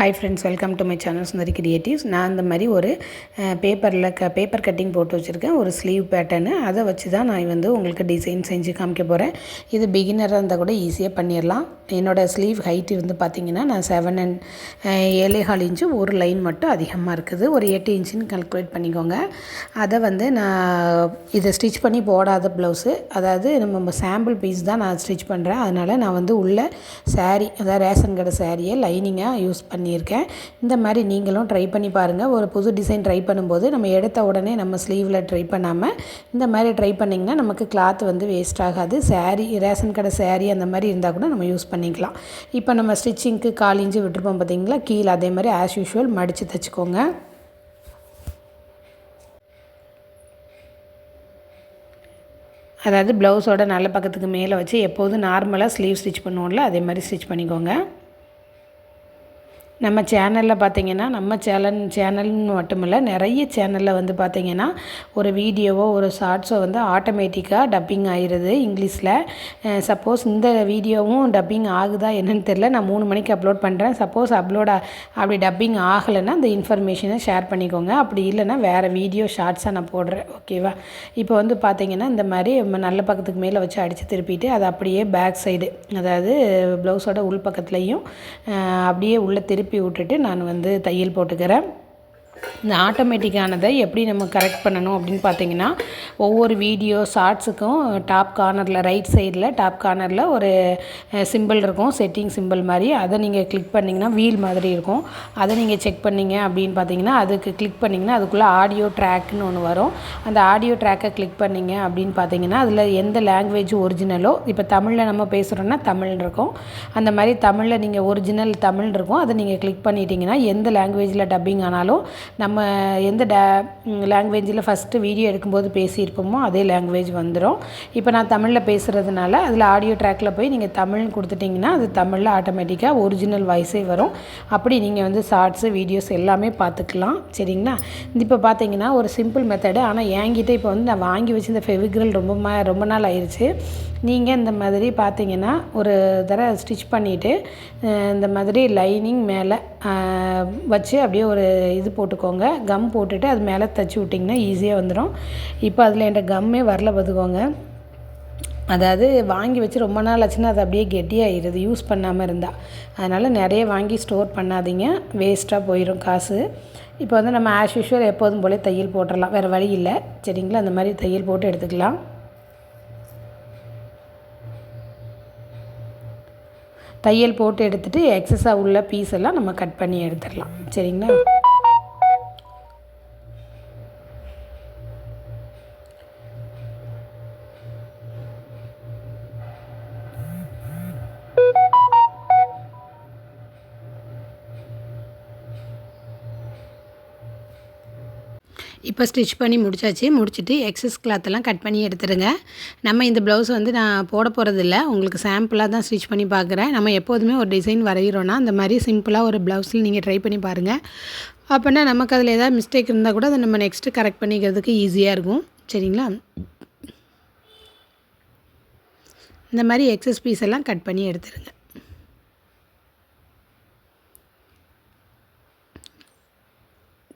Hi friends welcome to my channel Sundari creatives நான் இந்த மாதிரி ஒரு பேப்பரில் க பேப்பர் கட்டிங் போட்டு வச்சுருக்கேன். ஒரு ஸ்லீவ் பேட்டர்னு அதை வச்சு தான் நான் வந்து உங்களுக்கு டிசைன் செஞ்சு காமிக்க போகிறேன் இது பிகினராக இருந்தால் கூட ஈஸியாக பண்ணிடலாம் என்னோடய ஸ்லீவ் ஹைட் வந்து பார்த்திங்கன்னா நான் செவன் அண்ட் ஏழே கால் இன்ச்சு ஒரு லைன் மட்டும் அதிகமாக இருக்குது. ஒரு எட்டு இன்ச்சுன்னு கல்குலேட் பண்ணிக்கோங்க. அதை வந்து நான் இதை ஸ்டிச் பண்ணி போடாத ப்ளவுஸு அதாவது நம்ம சாம்பிள் பீஸ் தான் நான் ஸ்டிச் பண்ணுறேன் அதனால் நான் வந்து உள்ள சாரீ அதாவது ரேஷன் கடை சாரியை லைனிங்காக யூஸ் பண்ணி பண்ணியிருக்கேன் இந்த மாதிரி நீங்களும் ட்ரை பண்ணி பாருங்கள் ஒரு புது டிசைன் ட்ரை பண்ணும்போது நம்ம எடுத்த உடனே நம்ம ஸ்லீவில் ட்ரை பண்ணாமல் இந்த மாதிரி ட்ரை பண்ணிங்கன்னா நமக்கு கிளாத் வந்து வேஸ்ட் ஆகாது. saree ரேஷன் கடை சேரீ அந்த மாதிரி இருந்தால் கூட நம்ம யூஸ் பண்ணிக்கலாம். இப்போ நம்ம ஸ்டிச்சிங்க்கு கால் இன்ச்சு விட்டுருப்போம் பார்த்தீங்களா கீழே அதே மாதிரி ஆஸ் யூஷுவல் மடித்து தைச்சிக்கோங்க. அதாவது ப்ளவுஸோட நல்ல பக்கத்துக்கு மேலே வச்சு எப்போதும் நார்மலாக ஸ்லீவ் ஸ்டிச் பண்ணுவோம்ல அதே மாதிரி ஸ்டிச் பண்ணிக்கோங்க. நம்ம சேனலில் பார்த்திங்கன்னா நம்ம சேனல் சேனல்னு மட்டும் இல்லை நிறைய சேனலில் வந்து பார்த்திங்கன்னா ஒரு வீடியோவோ ஒரு ஷார்ட்ஸோ வந்து ஆட்டோமேட்டிக்காக டப்பிங் ஆயிடுது இங்கிலீஷில். சப்போஸ் இந்த வீடியோவும் டப்பிங் ஆகுதா என்னென்னு தெரில நான் மூணு மணிக்கு அப்லோட் பண்ணுறேன் சப்போஸ் அப்லோட் அப்படி டப்பிங் ஆகலைன்னா அந்த இன்ஃபர்மேஷனை ஷேர் பண்ணிக்கோங்க. அப்படி இல்லைன்னா வேறு வீடியோ ஷார்ட்ஸாக நான் போடுறேன். ஓகேவா இப்போ வந்து பார்த்திங்கன்னா இந்த மாதிரி நம்ம நல்ல பக்கத்துக்கு மேலே வச்சு அடித்து திருப்பிட்டு அதை அப்படியே பேக் சைடு அதாவது ப்ளவுஸோட உள் பக்கத்துலேயும் அப்படியே உள்ளே திருப்பி விட்டுட்டு நான் வந்து தையல் போட்டுக்கிறேன். இந்த ஆட்டோமேட்டிக்கானதை எப்படி நம்ம கரெக்ட் பண்ணணும் அப்படின்னு பார்த்தீங்கன்னா ஒவ்வொரு வீடியோ ஷார்ட்ஸுக்கும் டாப் கார்னரில் ரைட் சைடில் டாப் கார்னரில் ஒரு சிம்பிள் இருக்கும் செட்டிங் சிம்பிள் மாதிரி. அதை நீங்கள் கிளிக் பண்ணிங்கன்னா வீல் மாதிரி இருக்கும். அதை நீங்கள் செக் பண்ணிங்க அப்படின்னு பார்த்தீங்கன்னா அதுக்கு கிளிக் பண்ணிங்கன்னா அதுக்குள்ளே ஆடியோ ட்ராக்னு ஒன்று வரும். அந்த ஆடியோ ட்ராக்கை கிளிக் பண்ணிங்க அப்படின்னு பார்த்தீங்கன்னா அதில் எந்த லாங்குவேஜ் ஒரிஜினலோ இப்போ தமிழில் நம்ம பேசுகிறோன்னா தமிழ் இருக்கும். அந்த மாதிரி தமிழில் நீங்கள் ஒரிஜினல் தமிழ் இருக்கும். அதை நீங்கள் கிளிக் பண்ணிட்டீங்கன்னா எந்த லாங்குவேஜில் டப்பிங் ஆனாலும் நம்ம எந்த டே லாங்குவேஜில் ஃபஸ்ட்டு வீடியோ எடுக்கும்போது பேசியிருப்போமோ அதே லாங்குவேஜ் வந்துடும் இப்போ நான் தமிழில் பேசுகிறதுனால அதில் ஆடியோ ட்ராக்கில் போய் நீங்கள் தமிழ்னு கொடுத்துட்டிங்கன்னா அது தமிழில் ஆட்டோமேட்டிக்காக ஒரிஜினல் வாய்ஸே வரும். அப்படி நீங்கள் வந்து ஷார்ட்ஸு வீடியோஸ் எல்லாமே பார்த்துக்கலாம். சரிங்களா? இப்போ பார்த்தீங்கன்னா ஒரு சிம்பிள் மெத்தடு ஆனால் என்கிட்ட இப்போ வந்து நான் வாங்கி வச்சு இந்த ஃபெவிக்ரல் ரொம்ப ரொம்ப நாள் ஆயிடுச்சு நீங்கள் இந்த மாதிரி பார்த்தீங்கன்னா ஒரு தடவை ஸ்டிச் பண்ணிவிட்டு இந்த மாதிரி லைனிங் மேலே வச்சு அப்படியே ஒரு இது போட்டு போட்டுக்கோங்க. கம் போட்டுட்டு அது மேலே தைச்சி விட்டிங்கன்னா ஈஸியாக வந்துடும் இப்போ அதில் என்கிட்ட கம்மே வரல பார்த்துக்கோங்க அதாவது வாங்கி வச்சு ரொம்ப நாள் ஆச்சுன்னா அது அப்படியே கெட்டியாகிடுது யூஸ் பண்ணாமல் இருந்தால் அதனால் நிறைய வாங்கி ஸ்டோர் பண்ணாதீங்க. வேஸ்ட்டாக போயிடும் காசு. இப்போ வந்து நம்ம ஆஸ் யூஷுவல் எப்போதும் போல தையல் போட்டுடலாம் வேறு வழி இல்லை. சரிங்களா? அந்த மாதிரி தையல் போட்டு எடுத்துக்கலாம். தையல் போட்டு எடுத்துகிட்டு எக்ஸஸாக உள்ள பீஸ் எல்லாம் நம்ம கட் பண்ணி எடுத்துடலாம். சரிங்களா? இப்போ ஸ்டிச் பண்ணி முடிச்சாச்சு. முடிச்சுட்டு எக்ஸஸ் கிளாத்தெல்லாம் கட் பண்ணி எடுத்துருங்க. நம்ம இந்த ப்ளவுஸ் வந்து நான் போட போகிறதில்ல உங்களுக்கு சாம்பிளாக தான் ஸ்டிச் பண்ணி பார்க்குறேன். நம்ம எப்போதுமே ஒரு டிசைன் வரைகிறோன்னா அந்த மாதிரி சிம்பிளாக ஒரு ப்ளவுஸில் நீங்கள் ட்ரை பண்ணி பாருங்கள் அப்படின்னா நமக்கு அதில் ஏதாவது மிஸ்டேக் இருந்தால் கூட அதை நம்ம நெக்ஸ்ட்டு கரெக்ட் பண்ணிக்கிறதுக்கு ஈஸியாக இருக்கும். சரிங்களா? இந்த மாதிரி எக்ஸஸ் பீஸ் எல்லாம் கட் பண்ணி எடுத்துருங்க.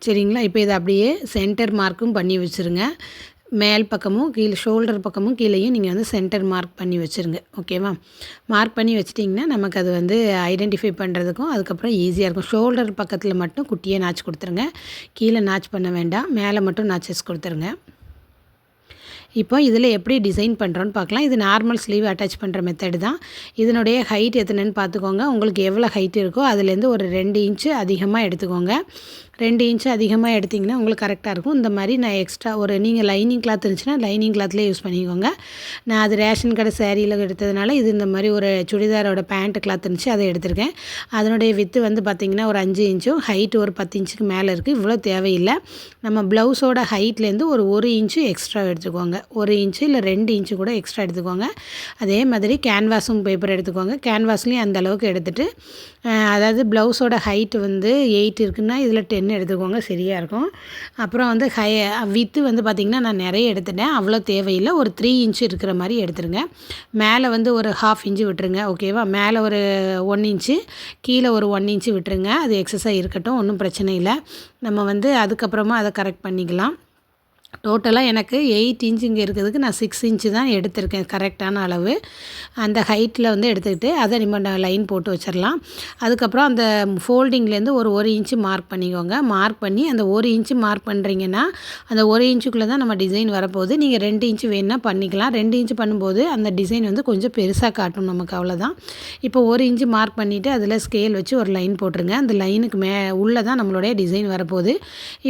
சரிங்களா? இப்போ இதை அப்படியே சென்டர் மார்க்கும் பண்ணி வச்சுருங்க. மேல் பக்கமும் கீழே ஷோல்டர் பக்கமும் கீழேயும் நீங்கள் வந்து சென்டர் மார்க் பண்ணி வச்சுருங்க. ஓகேவா மார்க் பண்ணி வச்சிட்டிங்கன்னா நமக்கு அது வந்து ஐடென்டிஃபை பண்ணுறதுக்கும் அதுக்கப்புறம் ஈஸியாக இருக்கும். ஷோல்டர் பக்கத்தில் மட்டும் குட்டியே நாச் கொடுத்துருங்க. கீழே நாச் பண்ண வேண்டாம். மேலே மட்டும் நாச்சஸ் கொடுத்துருங்க. இப்போ இதில் எப்படி டிசைன் பண்ணுறோன்னு பார்க்கலாம். இது நார்மல் ஸ்லீவ் அட்டாச் பண்ணுற மெத்தடு தான். இதனுடைய ஹைட் எத்தனைன்னு பார்த்துக்கோங்க. உங்களுக்கு எவ்வளோ ஹைட் இருக்கோ அதுலேருந்து ஒரு ரெண்டு இன்ச்சு அதிகமாக எடுத்துக்கோங்க. ரெண்டு இன்ச்சு அதிகமாக எடுத்திங்கன்னா உங்களுக்கு கரெக்டாக இருக்கும். இந்த மாதிரி நான் எக்ஸ்ட்ரா ஒரு நீங்கள் லைனிங் கிளாத் இருந்துச்சுன்னா லைனிங் கிளாத்லேயே யூஸ் பண்ணிக்கோங்க. நான் அது ரேஷன் கடை சேரீயில் எடுத்ததுனால இது இந்த மாதிரி ஒரு சுடிதாரோட பேண்ட் கிளாத் இருந்துச்சு அதை எடுத்திருக்கேன். அதனுடைய வித்து வந்து பார்த்திங்கன்னா ஒரு அஞ்சு இன்ச்சும் ஹைட் ஒரு பத்து இன்ச்சுக்கு மேலே இருக்குது இவ்வளோ தேவையில்லை. நம்ம ப்ளவுஸோட ஹைட்லேருந்து ஒரு ஒரு இன்ச்சு எக்ஸ்ட்ரா எடுத்துக்கோங்க. ஒரு இன்ச்சு இல்லை ரெண்டு இன்ச்சு கூட எக்ஸ்ட்ரா எடுத்துக்கோங்க. அதே மாதிரி கேன்வாஸும் பேப்பர் எடுத்துக்கோங்க. கேன்வாஸ்லேயும் அந்த அளவுக்கு எடுத்துகிட்டு அதாவது ப்ளவுஸோட ஹைட்டு வந்து எயிட் இருக்குன்னா இதில் டென் எடுத்துக்கோங்க சரியாக இருக்கும். அப்புறம் வந்து ஹை வித்து வந்து பார்த்திங்கன்னா நான் நிறைய எடுத்துட்டேன். அவ்வளோ தேவையில்லை. ஒரு த்ரீ இன்ச்சு இருக்கிற மாதிரி எடுத்துருங்க. மேலே வந்து ஒரு ஹாஃப் இன்ச்சு விட்டுருங்க ஓகேவா மேலே ஒரு ஒன் இன்ச்சு கீழே ஒரு ஒன் இன்ச்சு விட்டுருங்க. அது எக்ஸஸாக இருக்கட்டும் ஒன்றும் பிரச்சனை இல்லை. நம்ம வந்து அதுக்கப்புறமா அதை கரெக்ட் பண்ணிக்கலாம். டோட்டலாக எனக்கு எயிட் இன்ச் இங்கே இருக்கிறதுக்கு நான் சிக்ஸ் இன்ச்சு தான் எடுத்திருக்கேன் கரெக்டான அளவு. அந்த ஹைட்டில் வந்து எடுத்துக்கிட்டு அதை நம்ம லைன் போட்டு வச்சிடலாம் அதுக்கப்புறம் அந்த ஃபோல்டிங்லேருந்து ஒரு ஒரு இன்ச்சு மார்க் பண்ணிக்கோங்க. மார்க் பண்ணி அந்த ஒரு இன்ச்சு மார்க் பண்ணுறீங்கன்னா அந்த ஒரு இன்ச்சுக்குள்ளே தான் நம்ம டிசைன் வரப்போகுது. நீங்கள் ரெண்டு இன்ச்சு வேணுன்னா பண்ணிக்கலாம். ரெண்டு இன்ச்சு பண்ணும்போது அந்த டிசைன் வந்து கொஞ்சம் பெருசாக காட்டும் நமக்கு அவ்வளோதான் இப்போ ஒரு இன்ச்சு மார்க் பண்ணிவிட்டு அதில் ஸ்கேல் வச்சு ஒரு லைன் போட்டுருங்க. அந்த லைனுக்கு மே உள்ளே தான் நம்மளுடைய டிசைன் வரப்போகுது.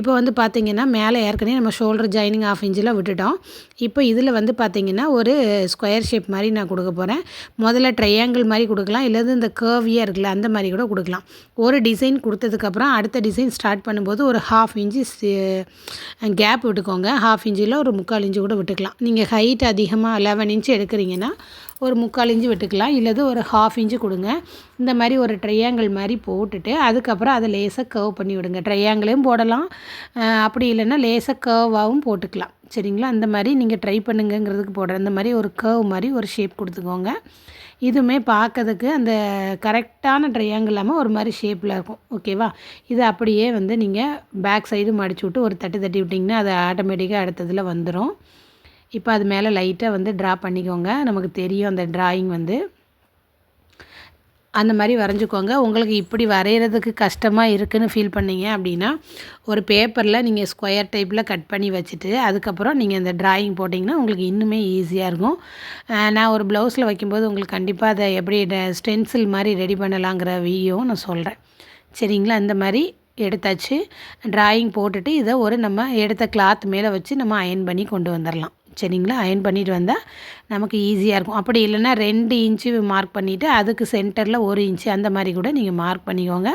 இப்போ வந்து பார்த்திங்கன்னா மேலே ஏற்கனவே நம்ம ஷோல்டர் ஜாயினிங் ஆஃப் இன்ச்சில் விட்டுட்டோம். இப்போ இதில் வந்து பார்த்திங்கன்னா ஒரு ஸ்கொயர் ஷேப் மாதிரி நான் கொடுக்க போகிறேன் முதல்ல ட்ரையாங்கிள் மாதிரி கொடுக்கலாம். இல்லது இந்த கேர்வியாக இருக்குல்ல அந்த மாதிரி கூட கொடுக்கலாம். ஒரு டிசைன் கொடுத்ததுக்கப்புறம் அடுத்த டிசைன் ஸ்டார்ட் பண்ணும்போது ஒரு ஹாஃப் இன்ச்சு கேப் விட்டுக்கோங்க. ஹாஃப் இன்ச்சில் ஒரு முக்கால் இன்ச்சு கூட விட்டுக்கலாம். நீங்கள் ஹைட் அதிகமாக லெவன் இன்ச்சு எடுக்கிறீங்கன்னா ஒரு முக்கால் இன்ச்சு விட்டுக்கலாம் இல்லது ஒரு ஹாஃப் இன்ச்சு கொடுங்க. இந்த மாதிரி ஒரு ட்ரையாங்கிள் மாதிரி போட்டுட்டு அதுக்கப்புறம் அதை லேசாக கர்வ் பண்ணி விடுங்க. ட்ரையாங்கிளையும் போடலாம். அப்படி இல்லைன்னா லேசாக கர்வாகவும் போட்டுக்கலாம். சரிங்களா? அந்த மாதிரி நீங்கள் ட்ரை பண்ணுங்கிறதுக்கு போடுற அந்த மாதிரி ஒரு கர்வ் மாதிரி ஒரு ஷேப் கொடுத்துக்கோங்க. இதுவுமே பார்க்கறதுக்கு அந்த கரெக்டான ட்ரையாங்கிள் இல்லாமல் ஒரு மாதிரி ஷேப்பில் இருக்கும். ஓகேவா இது அப்படியே வந்து நீங்கள் பேக் சைடு மடிச்சு விட்டு ஒரு தட்டு தட்டி விட்டிங்கன்னா அது ஆட்டோமேட்டிக்காக அடுத்ததில் வந்துடும் இப்போ அது மேலே லைட்டாக வந்து ட்ரா பண்ணிக்கோங்க. நமக்கு தெரியும் அந்த ட்ராயிங் வந்து. அந்த மாதிரி வரைஞ்சிக்கோங்க. உங்களுக்கு இப்படி வரைகிறதுக்கு கஷ்டமாக இருக்குதுன்னு ஃபீல் பண்ணீங்க அப்படின்னா ஒரு பேப்பரில் நீங்கள் ஸ்கொயர் டைப்பில் கட் பண்ணி வச்சுட்டு அதுக்கப்புறம் நீங்கள் இந்த ட்ராயிங் போட்டிங்கன்னா உங்களுக்கு இன்னுமே ஈஸியாக இருக்கும். நான் ஒரு ப்ளவுஸில் வைக்கும்போது உங்களுக்கு கண்டிப்பாக அதை எப்படி ஸ்டென்சில் மாதிரி ரெடி பண்ணலாங்கிற வீடியோவும் நான் சொல்கிறேன் சரிங்களா? இந்த மாதிரி எடுத்தாச்சு. ட்ராயிங் போட்டுட்டு இதை ஒரு நம்ம எடுத்த கிளாத் மேலே வச்சு நம்ம அயன் பண்ணி கொண்டு வந்துடலாம் சரிங்களா? அயன் பண்ணிட்டு வந்தால் நமக்கு ஈஸியாக இருக்கும். அப்படி இல்லைன்னா ரெண்டு இன்ச்சு மார்க் பண்ணிவிட்டு அதுக்கு சென்டரில் ஒரு இன்ச்சு அந்த மாதிரி கூட நீங்கள் மார்க் பண்ணிக்கோங்க.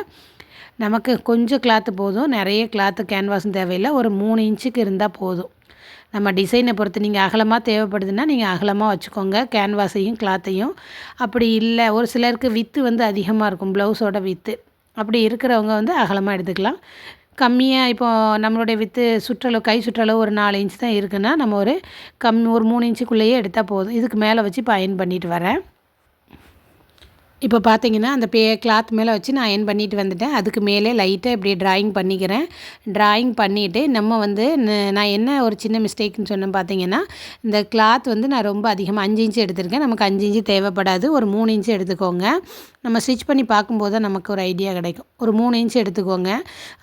நமக்கு கொஞ்சம் கிளாத்து போதும். நிறைய கிளாத்து கேன்வாஸும் தேவையில்லை. ஒரு மூணு இன்ச்சுக்கு இருந்தால் போதும். நம்ம டிசைனை பொறுத்து நீங்கள் அகலமாக தேவைப்படுதுன்னா நீங்கள் அகலமாக வச்சுக்கோங்க. கேன்வாஸையும் கிளாத்தையும் அப்படி இல்லை ஒரு சிலருக்கு வித்து வந்து அதிகமாக இருக்கும். ப்ளவுஸோட வித்து அப்படி இருக்கிறவங்க வந்து அகலமாக எடுத்துக்கலாம். கம்மியாக இப்போ நம்மளுடைய வித்து சுற்றளவு கை சுற்றளவு ஒரு நாலு இன்ச் தான் இருக்குன்னா நம்ம ஒரு கம் ஒரு மூணு இன்ச்சுக்குள்ளேயே எடுத்தால் போதும். இதுக்கு மேலே வச்சு இப்போ அயன் பண்ணிட்டு வரேன். இப்போ பார்த்தீங்கன்னா அந்த பே கிளாத் மேலே வச்சு நான் அயன் பண்ணிட்டு வந்துட்டேன். அதுக்கு மேலே லைட்டாக இப்படி ட்ராயிங் பண்ணிக்கிறேன். ட்ராயிங் பண்ணிவிட்டு நம்ம வந்து நான் என்ன ஒரு சின்ன மிஸ்டேக்னு சொன்னேன் பார்த்தீங்கன்னா இந்த கிளாத் வந்து நான் ரொம்ப அதிகமாக அஞ்சு இன்ச்சு எடுத்திருக்கேன். நமக்கு அஞ்சு இன்ச்சு தேவைப்படாது. ஒரு மூணு இன்ச்சு எடுத்துக்கோங்க. நம்ம ஸ்டிச் பண்ணி பார்க்கும்போது தான் நமக்கு ஒரு ஐடியா கிடைக்கும். ஒரு மூணு இன்ச்சு எடுத்துக்கோங்க.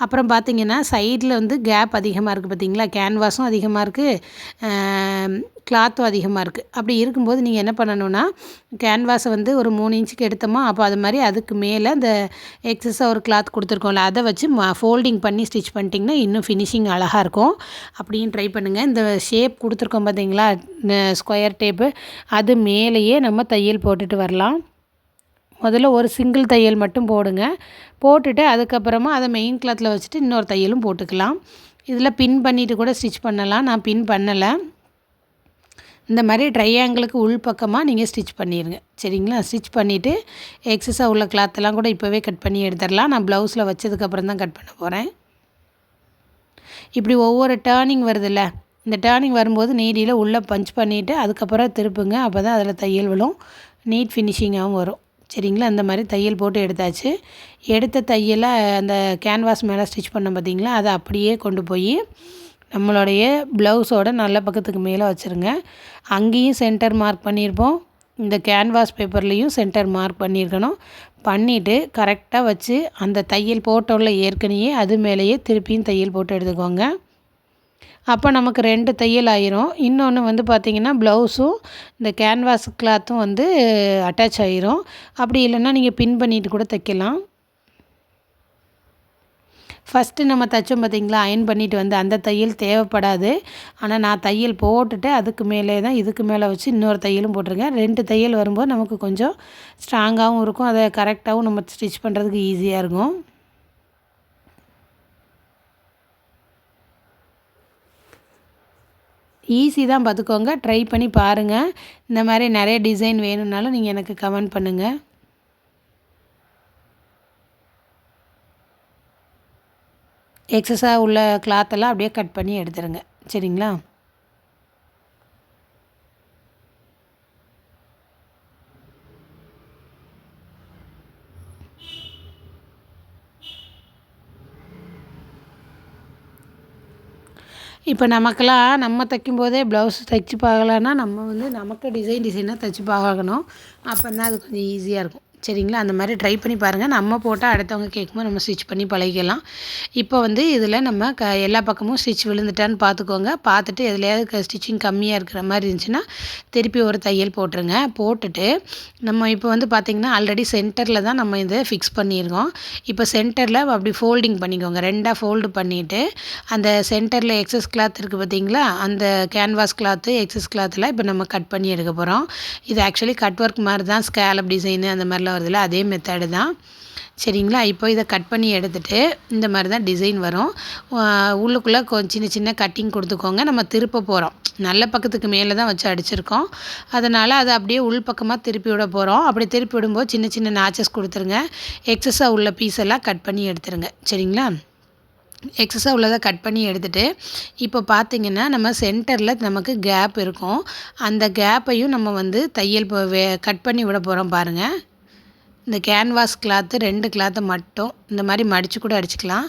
அப்புறம் பார்த்திங்கன்னா சைடில் வந்து கேப் அதிகமாக இருக்குது பார்த்திங்களா? கேன்வாஸும் அதிகமாக இருக்குது கிளாத்தும் அதிகமாக இருக்குது அப்படி இருக்கும்போது நீங்கள் என்ன பண்ணணுன்னா கேன்வாஸை வந்து ஒரு மூணு இன்ச்சுக்கு எடுத்தோமா அப்போ அது மாதிரி அதுக்கு மேலே அந்த எக்ஸஸாக ஒரு கிளாத் கொடுத்துருக்கோம்ல அதை வச்சு ஃபோல்டிங் பண்ணி ஸ்டிச் பண்ணிட்டிங்கன்னா இன்னும் ஃபினிஷிங் அழகாக இருக்கும். அப்படின்னு ட்ரை பண்ணுங்கள் இந்த ஷேப் கொடுத்துருக்கோம் பார்த்தீங்களா ஸ்கொயர் டேப்பு அது மேலேயே நம்ம தையல் போட்டுட்டு வரலாம். முதல்ல ஒரு சிங்கிள் தையல் மட்டும் போடுங்க. போட்டுட்டு அதுக்கப்புறமா அதை மெயின் கிளாத்தில் வச்சுட்டு இன்னொரு தையலும் போட்டுக்கலாம். இதில் பின் பண்ணிவிட்டு கூட ஸ்டிச் பண்ணலாம். நான் பின் பண்ணலை. இந்த மாதிரி ட்ரையாங்கிளுக்கு உள் பக்கமாக நீங்கள் ஸ்டிச் பண்ணிடுங்க சரிங்களா? ஸ்டிச் பண்ணிவிட்டு எக்ஸஸாக உள்ள கிளாத்தெல்லாம் கூட இப்போவே கட் பண்ணி எடுத்துடலாம். நான் ப்ளவுஸில் வச்சதுக்கப்புறம் தான் கட் பண்ண போகிறேன் இப்படி ஒவ்வொரு டேர்னிங் வருதுல்ல? இந்த டேர்னிங் வரும்போது நீடியில் உள்ளே பஞ்ச் பண்ணிவிட்டு அதுக்கப்புறம் திருப்புங்க. அப்போ தான் அதில் தையல் விழும். நீட் ஃபினிஷிங்காகவும் வரும். சரிங்களா? அந்த மாதிரி தையல் போட்டு எடுத்தாச்சு. எடுத்த தையலை அந்த கேன்வாஸ் மேலே ஸ்டிச் பண்ண பார்த்திங்களா அதை அப்படியே கொண்டு போய் நம்மளுடைய ப்ளவுஸோட நல்ல பக்கத்துக்கு மேலே வச்சுருங்க. அங்கேயும் சென்டர் மார்க் பண்ணியிருப்போம். இந்த கேன்வாஸ் பேப்பர்லேயும் சென்டர் மார்க் பண்ணியிருக்கணும். பண்ணிவிட்டு கரெக்டாக வச்சு அந்த தையல் போட்டோம்ல ஏற்கனவே அது மேலேயே திருப்பியும் தையல் போட்டு எடுத்துக்கோங்க. அப்போ நமக்கு ரெண்டு தையல் ஆயிரும். இன்னொன்று வந்து பார்த்திங்கன்னா ப்ளவுஸும் இந்த கேன்வாஸ் கிளாத்தும் வந்து அட்டாச் ஆகிரும் அப்படி இல்லைன்னா நீங்கள் பின் பண்ணிட்டு கூட தைக்கலாம். ஃபஸ்ட்டு நம்ம தைச்சோம் பார்த்திங்களா அயன் பண்ணிட்டு வந்து அந்த தையல் தேவைப்படாது. ஆனால் நான் தையல் போட்டுட்டு அதுக்கு மேலே தான் இதுக்கு மேலே வச்சு இன்னொரு தையலும் போட்டிருக்கேன். ரெண்டு தையல் வரும்போது நமக்கு கொஞ்சம் ஸ்ட்ராங்காகவும் இருக்கும். அதை கரெக்டாகவும் நம்ம ஸ்டிச் பண்ணுறதுக்கு ஈஸியாக இருக்கும். ஈஸி தான் பார்த்துக்கோங்க. ட்ரை பண்ணி பாருங்கள் இந்த மாதிரி நிறைய டிசைன் வேணும்னாலும் நீங்கள் எனக்கு கமெண்ட் பண்ணுங்கள் எக்ஸஸாக உள்ள கிளாத்தெல்லாம் அப்படியே கட் பண்ணி எடுத்துருங்க. சரிங்களா? இப்போ நமக்கெல்லாம் நம்ம தைக்கும்போதே ப்ளவுஸ் தைச்சி பார்க்கலன்னா நம்ம வந்து நமக்கு டிசைன் டிசைனாக தைச்சி பார்க்கணும். அப்போ தான் அது கொஞ்சம் ஈஸியாக இருக்கும். சரிங்களா? அந்த மாதிரி ட்ரை பண்ணி பாருங்கள் நம்ம போட்டால் அடுத்தவங்க கேட்கும்போது நம்ம ஸ்டிச் பண்ணி பழகிக்கலாம். இப்போ வந்து இதில் நம்ம க எல்லா பக்கமும் ஸ்டிச் விழுந்துட்டான்னு பார்த்துக்கோங்க பார்த்துட்டு எதுலையாவது ஸ்டிச்சிங் கம்மியாக இருக்கிற மாதிரி இருந்துச்சுன்னா திருப்பி ஒரு தையல் போட்டுருங்க. போட்டுட்டு நம்ம இப்போ வந்து பார்த்திங்கன்னா ஆல்ரெடி சென்டரில் தான் நம்ம இதை ஃபிக்ஸ் பண்ணியிருக்கோம் இப்போ சென்டரில் அப்படி ஃபோல்டிங் பண்ணிக்கோங்க. ரெண்டாக ஃபோல்டு பண்ணிவிட்டு அந்த சென்டரில் எக்ஸஸ் கிளாத் இருக்குது பார்த்தீங்களா அந்த கேன்வாஸ் கிளாத்து எக்ஸஸ் கிளாத்தில் இப்போ நம்ம கட் பண்ணி எடுக்க போகிறோம் இது ஆக்சுவலி கட் ஒர்க் மாதிரி தான் ஸ்கேலப் டிசைனு அந்த மாதிரிலாம் வருதுல்ல அதே மெத்தடு தான். சரிங்களா? இப்போ இதை கட் பண்ணி எடுத்துகிட்டு இந்த மாதிரி தான் டிசைன் வரும். உள்ளுக்குள்ளே கொஞ்சம் சின்ன சின்ன கட்டிங் கொடுத்துக்கோங்க. நம்ம திருப்ப போகிறோம் நல்ல பக்கத்துக்கு மேலே தான் வச்சு அடிச்சிருக்கோம். அதனால் அதை அப்படியே உள் பக்கமாக திருப்பி விட போகிறோம் அப்படி திருப்பி விடும்போது சின்ன சின்ன நாச்சஸ் கொடுத்துருங்க. எக்ஸஸாக உள்ள பீஸ் எல்லாம் கட் பண்ணி எடுத்துருங்க. சரிங்களா? எக்ஸஸாக உள்ளதை கட் பண்ணி எடுத்துகிட்டு இப்போ பார்த்திங்கன்னா நம்ம சென்டரில் நமக்கு கேப் இருக்கும். அந்த கேப்பையும் நம்ம வந்து தையல் கட் பண்ணி விட போகிறோம் பாருங்கள் இந்த கேன்வாஸ் கிளாத்து ரெண்டு கிளாத்தை மட்டும் இந்த மாதிரி மடித்து கூட அடிச்சுக்கலாம்.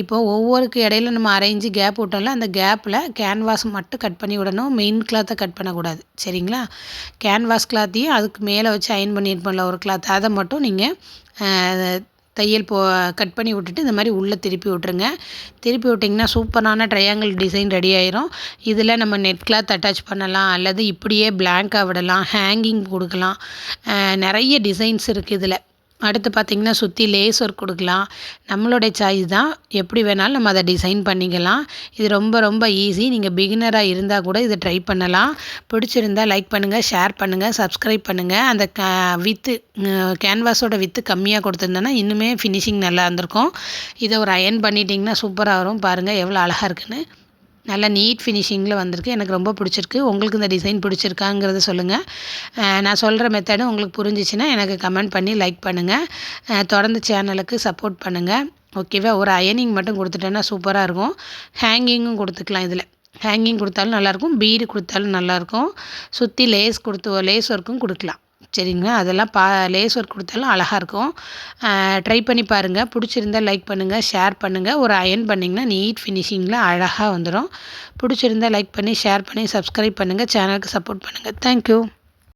இப்போது ஒவ்வொருக்கு இடையில நம்ம அரைஞ்சி கேப் விட்டோம்ல அந்த கேப்பில் கேன்வாஸ் மட்டும் கட் பண்ணி விடணும். மெயின் கிளாத்தை கட் பண்ணக்கூடாது. சரிங்களா? கேன்வாஸ் கிளாத்தையும் அதுக்கு மேலே வச்சு அயன் பண்ணியிருப்போம்ல ஒரு கிளாத் அதை மட்டும் நீங்கள் தையல் போ கட் பண்ணி விட்டுட்டு இந்த மாதிரி உள்ளே திருப்பி விட்ருங்க திருப்பி விட்டிங்கன்னா சூப்பரான ட்ரையாங்கிள் டிசைன் ரெடி ஆயிரும். இதில் நம்ம நெட் கிளாத் அட்டாச் பண்ணலாம் அல்லது இப்படியே பிளாங்காக விடலாம் ஹேங்கிங் கொடுக்கலாம். நிறைய டிசைன்ஸ் இருக்குது இதில். அடுத்து பார்த்திங்கன்னா சுற்றி லேஸ் ஒர்க் கொடுக்கலாம். நம்மளுடைய சாய்ஸ் தான். எப்படி வேணாலும் நம்ம அதை டிசைன் பண்ணிக்கலாம். இது ரொம்ப ரொம்ப ஈஸி நீங்கள் பிகினராக இருந்தால் கூட இதை ட்ரை பண்ணலாம். பிடிச்சிருந்தால் லைக் பண்ணுங்கள் ஷேர் பண்ணுங்கள் சப்ஸ்கிரைப் பண்ணுங்கள் அந்த க வித்து கேன்வாஸோட வித்து கம்மியாக கொடுத்துருந்தோன்னா இன்னுமே ஃபினிஷிங் நல்லா இருந்திருக்கும். இதை ஒரு அயன் பண்ணிட்டிங்கன்னா சூப்பராக வரும். பாருங்கள் எவ்வளோ அழகாக இருக்குன்னு. நல்லா நீட் ஃபினிஷிங்கில் வந்திருக்கு. எனக்கு ரொம்ப பிடிச்சிருக்கு. உங்களுக்கு இந்த டிசைன் பிடிச்சிருக்காங்கிறத சொல்லுங்கள் நான் சொல்கிற மெத்தடு உங்களுக்கு புரிஞ்சிச்சின்னா எனக்கு கமெண்ட் பண்ணி லைக் பண்ணுங்கள் தொடர்ந்து சேனலுக்கு சப்போர்ட் பண்ணுங்கள் ஓகேவா ஒரு அயனிங் மட்டும் கொடுத்துட்டேன்னா சூப்பராக இருக்கும். ஹேங்கிங்கும் கொடுத்துக்கலாம் இதில். ஹேங்கிங் கொடுத்தாலும் நல்லாயிருக்கும் பீடு கொடுத்தாலும் நல்லாயிருக்கும் சுற்றி லேஸ் கொடுத்து லேஸ் ஒர்க்கும் கொடுக்கலாம். சரிங்களா? அதெல்லாம் பா லேஸ் ஒர்க் கொடுத்தாலும் அழகாக இருக்கும். ட்ரை பண்ணி பாருங்கள் பிடிச்சிருந்தா லைக் பண்ணுங்கள் ஷேர் பண்ணுங்கள் ஒரு அயன் பண்ணிங்கன்னா நீட் ஃபினிஷிங்கில் அழகாக வந்துடும் பிடிச்சிருந்தா லைக் பண்ணி ஷேர் பண்ணி சப்ஸ்கிரைப் பண்ணுங்கள் சேனலுக்கு சப்போர்ட் பண்ணுங்கள் தேங்க்யூ